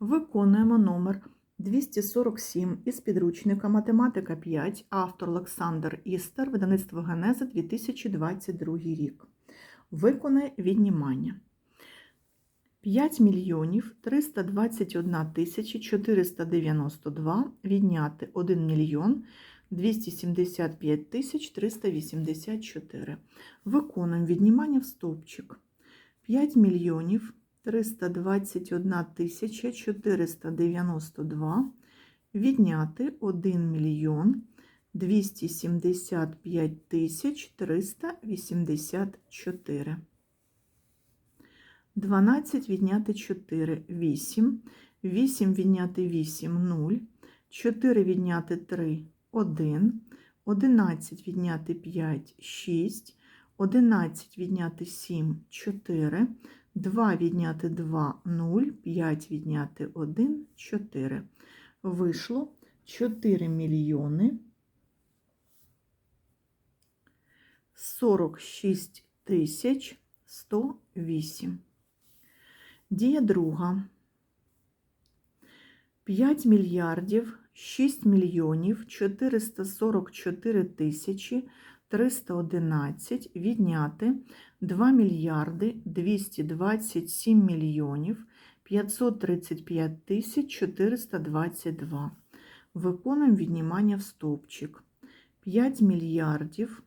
Виконуємо номер 247 із підручника Математика 5, автор Олександр Істер, видавництво Генеза 2022 рік. Виконай віднімання. 5 мільйонів 321 тисячі 492 відняти 1 мільйон 275 тисяч 384. Виконуємо віднімання в стовпчик. 5 мільйонів 321 тисяча 492 відняти 1 мільйон 275 тисяч 384. 12 відняти 4 – 8, 8 відняти 8 – 0, 4 відняти 3 – 1, 11 відняти 5 – 6, 11 відняти 7 – 4, 2 відняти 2 – 0, 5 відняти 1 – 4. Вийшло 4 мільйони 46 тисяч 108. Дія друга. 5 мільярдів 6 мільйонів 444 тисячі 311 відняти 2 мільярди 227 мільйонів 535 тисяч 422. Виконуємо віднімання в стовпчик. 5 мільярдів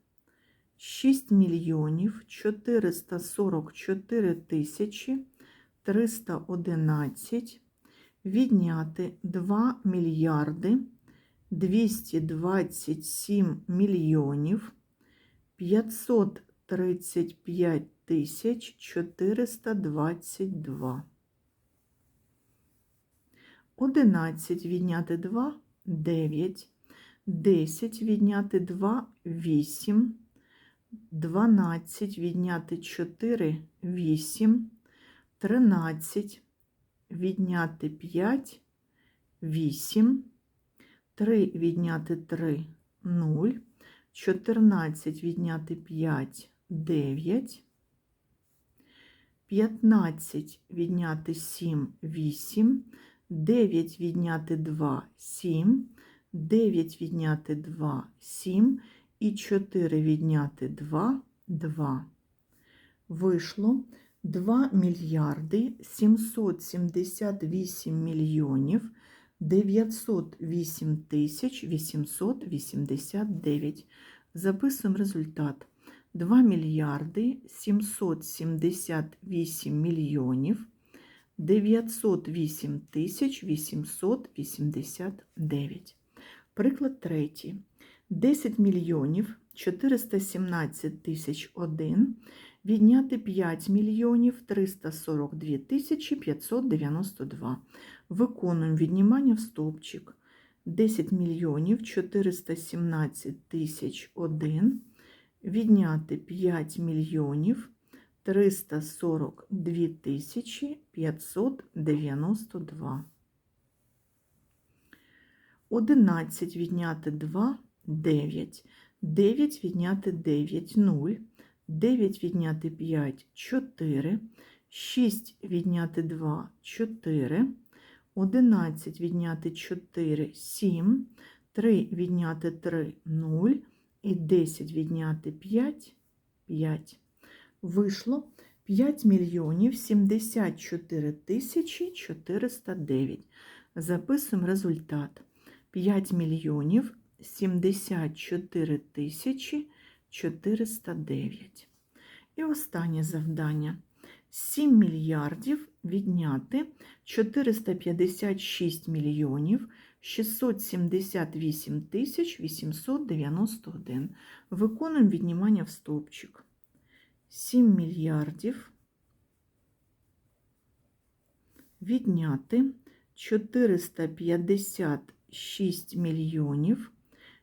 6 мільйонів 444 тисячі 311 відняти 2 мільярди 227 мільйонів 535 тисяч 422. 11 відняти 2 – 9, 10 відняти 2 – 8, 12 відняти 4 – 8, 13 відняти 5 – 8, 3 відняти 3 – 0, 14 відняти 5 – 9, 15 відняти 7 – 8, 9 відняти 2 – 7, 9 відняти 2 – 7 і 4 відняти 2 – 2. Вийшло 2 мільярди 778 мільйонів 908 889. Записуємо результат. 2 мільярди 778 мільйонів 908 889. Приклад третій. 10 мільйонів 417 тисяч 1 відняти 5 мільйонів 342 тисячі 592. Виконуємо віднімання в стовпчик. 10 мільйонів 417 тисяч 1 відняти 5 мільйонів 342 тисячі 592. 11 відняти 2 – 9. 9 відняти 9 – 0. 9 відняти 5 – 4, 6 відняти 2 – 4, 11 відняти 4 – 7, 3 відняти 3 – 0 і 10 відняти 5 – 5. Вийшло 5 мільйонів 74 тисячі 409. Записуємо результат. 5 мільйонів 74 тисячі 409. І останнє завдання. 7 мільярдів відняти 456 мільйонів 678 тисяч 891. Виконуємо віднімання в стовпчик. 7 мільярдів відняти 456 мільйонів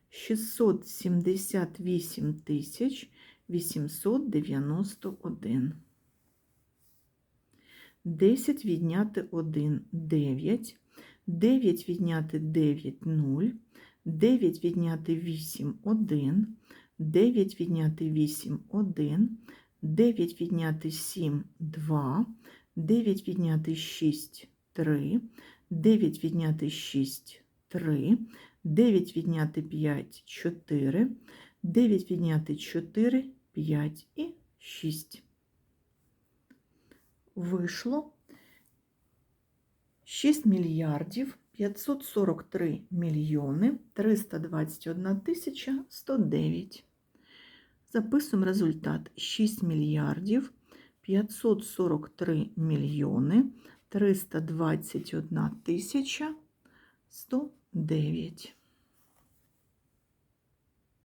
678 тисяч 891. 10 відняти 1 – 9, 9 відняти 9 – 0, 9 відняти 8 – 1, 9 відняти 8 – 1, 9 відняти 7 – 2, 9 відняти 6 – 3, 9 відняти 6 3, 9 відняти 5 4, 9 відняти 4 5 і 6. Вийшло 6 мільярдів 543 мільйони 321 тисяча 109. Записуємо результат 6 мільярдів 543 мільйони 321 тисяча 109. Дев'ять.